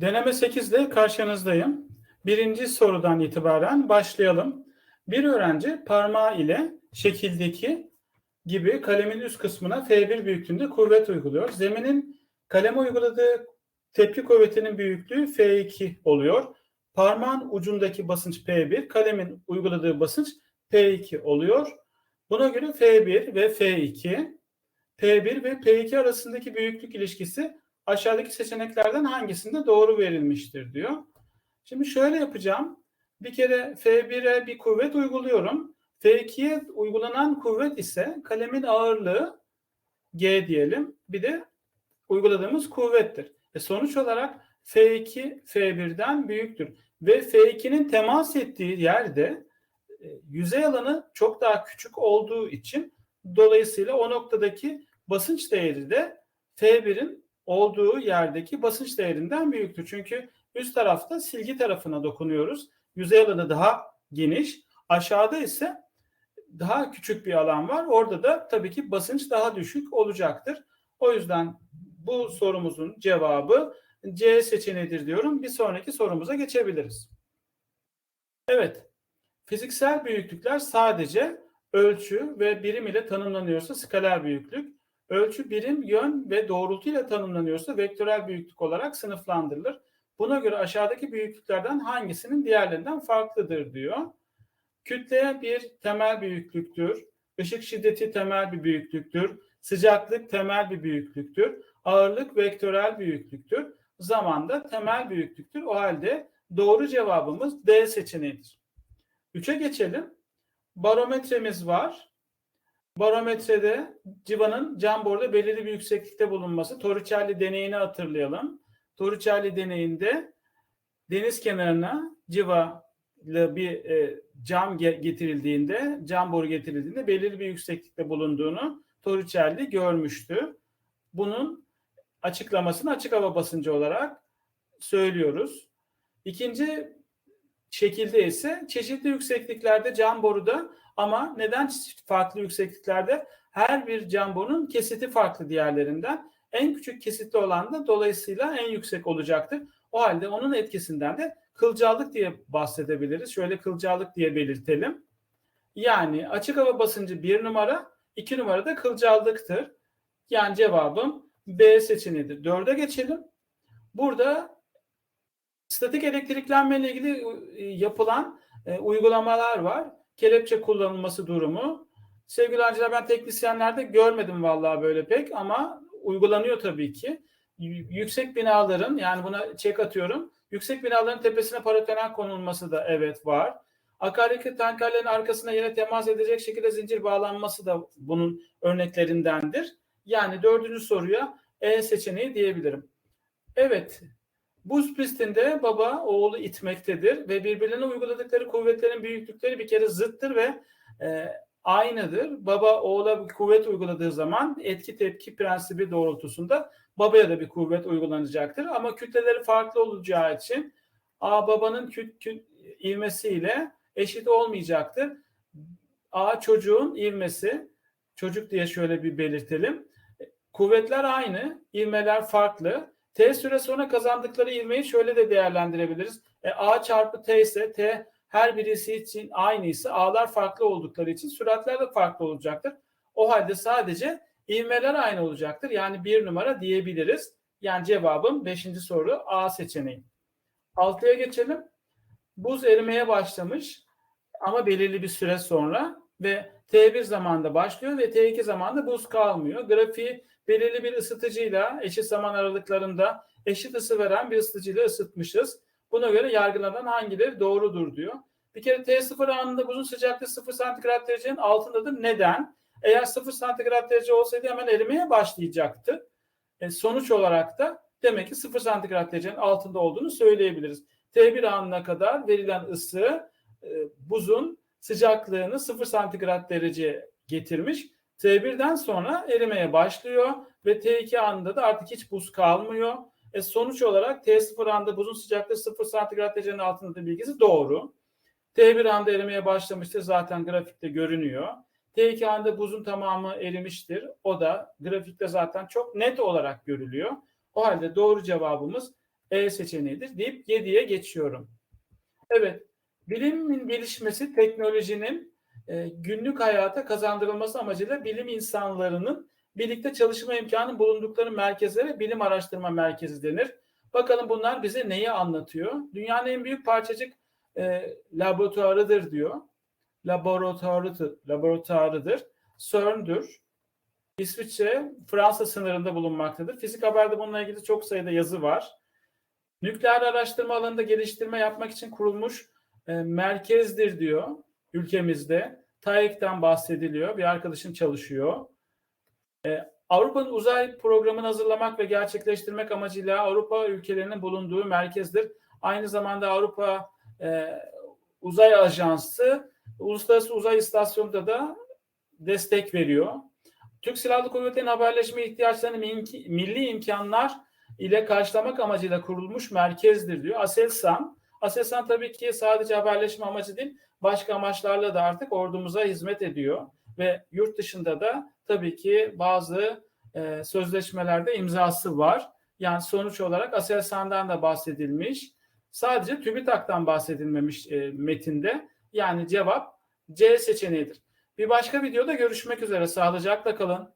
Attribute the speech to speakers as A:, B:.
A: Deneme 8 ile karşınızdayım. Birinci sorudan itibaren başlayalım. Bir öğrenci parmağı ile şekildeki gibi kalemin üst kısmına F1 büyüklüğünde kuvvet uyguluyor. Zeminin kaleme uyguladığı tepki kuvvetinin büyüklüğü F2 oluyor. Parmağın ucundaki basınç P1, kalemin uyguladığı basınç P2 oluyor. Buna göre F1 ve F2, P1 ve P2 arasındaki büyüklük ilişkisi aşağıdaki seçeneklerden hangisinde doğru verilmiştir diyor. Şimdi şöyle yapacağım. Bir kere F1'e bir kuvvet uyguluyorum. F2'ye uygulanan kuvvet ise kalemin ağırlığı G diyelim. Bir de uyguladığımız kuvvettir. E sonuç olarak F2 F1'den büyüktür. Ve F2'nin temas ettiği yerde e, yüzey alanı çok daha küçük olduğu için dolayısıyla o noktadaki basınç değeri de F1'in olduğu yerdeki basınç değerinden büyüktür. Çünkü üst tarafta silgi tarafına dokunuyoruz. Yüzey alanı daha geniş. Aşağıda ise daha küçük bir alan var. Orada da tabii ki basınç daha düşük olacaktır. O yüzden bu sorumuzun cevabı C seçeneğidir diyorum. Bir sonraki sorumuza geçebiliriz. Evet. Fiziksel büyüklükler sadece ölçü ve birim ile tanımlanıyorsa skaler büyüklük, ölçü birim, yön ve doğrultu ile tanımlanıyorsa vektörel büyüklük olarak sınıflandırılır. Buna göre aşağıdaki büyüklüklerden hangisinin diğerlerinden farklıdır diyor. Kütle bir temel büyüklüktür. Işık şiddeti temel bir büyüklüktür. Sıcaklık temel bir büyüklüktür. Ağırlık vektörel büyüklüktür. Zaman da temel büyüklüktür. O halde doğru cevabımız D seçeneğidir. 3'e geçelim. Barometremiz var. Barometrede civanın cam borda belirli bir yükseklikte bulunması. Torricelli deneyini hatırlayalım. Torricelli deneyinde deniz kenarına civa ile bir e, cam getirildiğinde, cam boru getirildiğinde belirli bir yükseklikte bulunduğunu Torricelli görmüştü. Bunun açıklamasını açık hava basıncı olarak söylüyoruz. İkinci şekilde ise çeşitli yüksekliklerde cam boruda ama neden farklı yüksekliklerde? Her bir cam borunun kesiti farklı diğerlerinden. En küçük kesitli olan da dolayısıyla en yüksek olacaktır. O halde onun etkisinden de kılcallık diye bahsedebiliriz. Şöyle kılcallık diye belirtelim. Yani açık hava basıncı bir numara, iki numara da kılcallıktır. Yani cevabım B seçeneğidir. Dörde geçelim. Burada statik elektriklenme ile ilgili e, yapılan e, uygulamalar var. Kelepçe kullanılması durumu. Sevgili öğrenciler ben teknisyenlerde görmedim vallahi böyle pek ama uygulanıyor tabii ki. Yüksek binaların yani buna çek atıyorum. Yüksek binaların tepesine paratoner konulması da evet var. Akaryakıt tankerlerin arkasına yine temas edecek şekilde zincir bağlanması da bunun örneklerindendir. Yani dördüncü soruya E seçeneği diyebilirim. Evet, Buz pistinde baba oğlu itmektedir ve birbirlerine uyguladıkları kuvvetlerin büyüklükleri bir kere zıttır ve e, aynıdır. Baba oğula bir kuvvet uyguladığı zaman etki tepki prensibi doğrultusunda babaya da bir kuvvet uygulanacaktır. Ama kütleleri farklı olacağı için A babanın küt, küt, ivmesiyle eşit olmayacaktır. A çocuğun ivmesi, çocuk diye şöyle bir belirtelim. Kuvvetler aynı, ivmeler farklı. T süre sonra kazandıkları ivmeyi şöyle de değerlendirebiliriz. E, A çarpı T ise T her birisi için aynı ise A'lar farklı oldukları için süratler de farklı olacaktır. O halde sadece ivmeler aynı olacaktır. Yani bir numara diyebiliriz. Yani cevabım 5. soru A seçeneği. 6'ya geçelim. Buz erimeye başlamış ama belirli bir süre sonra ve T1 zamanda başlıyor ve T2 zamanda buz kalmıyor. Grafiği belirli bir ısıtıcıyla eşit zaman aralıklarında eşit ısı veren bir ısıtıcıyla ısıtmışız. Buna göre yargılanan hangileri doğrudur diyor. Bir kere T0 anında buzun sıcaklığı 0 santigrat derecenin altındadır. Neden? Eğer 0 santigrat derece olsaydı hemen erimeye başlayacaktı. E, sonuç olarak da demek ki 0 santigrat derecenin altında olduğunu söyleyebiliriz. T1 anına kadar verilen ısı e, buzun sıcaklığını 0 santigrat derece getirmiş. T1'den sonra erimeye başlıyor ve T2 anında da artık hiç buz kalmıyor. E sonuç olarak T0 anda buzun sıcaklığı 0 santigrat derecenin altında bilgisi doğru. T1 anda erimeye başlamıştır zaten grafikte görünüyor. T2 anda buzun tamamı erimiştir. O da grafikte zaten çok net olarak görülüyor. O halde doğru cevabımız E seçeneğidir deyip 7'ye geçiyorum. Evet, bilimin gelişmesi teknolojinin e, günlük hayata kazandırılması amacıyla bilim insanlarının birlikte çalışma imkanı bulundukları merkezlere bilim araştırma merkezi denir. Bakalım bunlar bize neyi anlatıyor? Dünyanın en büyük parçacık e, laboratuvarıdır diyor. Laboratuvarıdır, laboratuvarıdır. CERN'dür. İsviçre, Fransa sınırında bulunmaktadır. Fizik Haber'de bununla ilgili çok sayıda yazı var. Nükleer araştırma alanında geliştirme yapmak için kurulmuş e, merkezdir diyor ülkemizde. TAEK'ten bahsediliyor. Bir arkadaşım çalışıyor. E, Avrupa'nın uzay programını hazırlamak ve gerçekleştirmek amacıyla Avrupa ülkelerinin bulunduğu merkezdir. Aynı zamanda Avrupa e, Uzay Ajansı Uluslararası Uzay İstasyonu'nda da destek veriyor. Türk Silahlı Kuvvetleri'nin haberleşme ihtiyaçlarını milli imkanlar ile karşılamak amacıyla kurulmuş merkezdir diyor. Aselsan, Aselsan tabii ki sadece haberleşme amacı değil, başka amaçlarla da artık ordumuza hizmet ediyor ve yurt dışında da tabii ki bazı e, sözleşmelerde imzası var. Yani sonuç olarak Aselsan'dan da bahsedilmiş. Sadece TÜBİTAK'tan bahsedilmemiş e, metinde. Yani cevap C seçeneğidir. Bir başka videoda görüşmek üzere. Sağlıcakla kalın.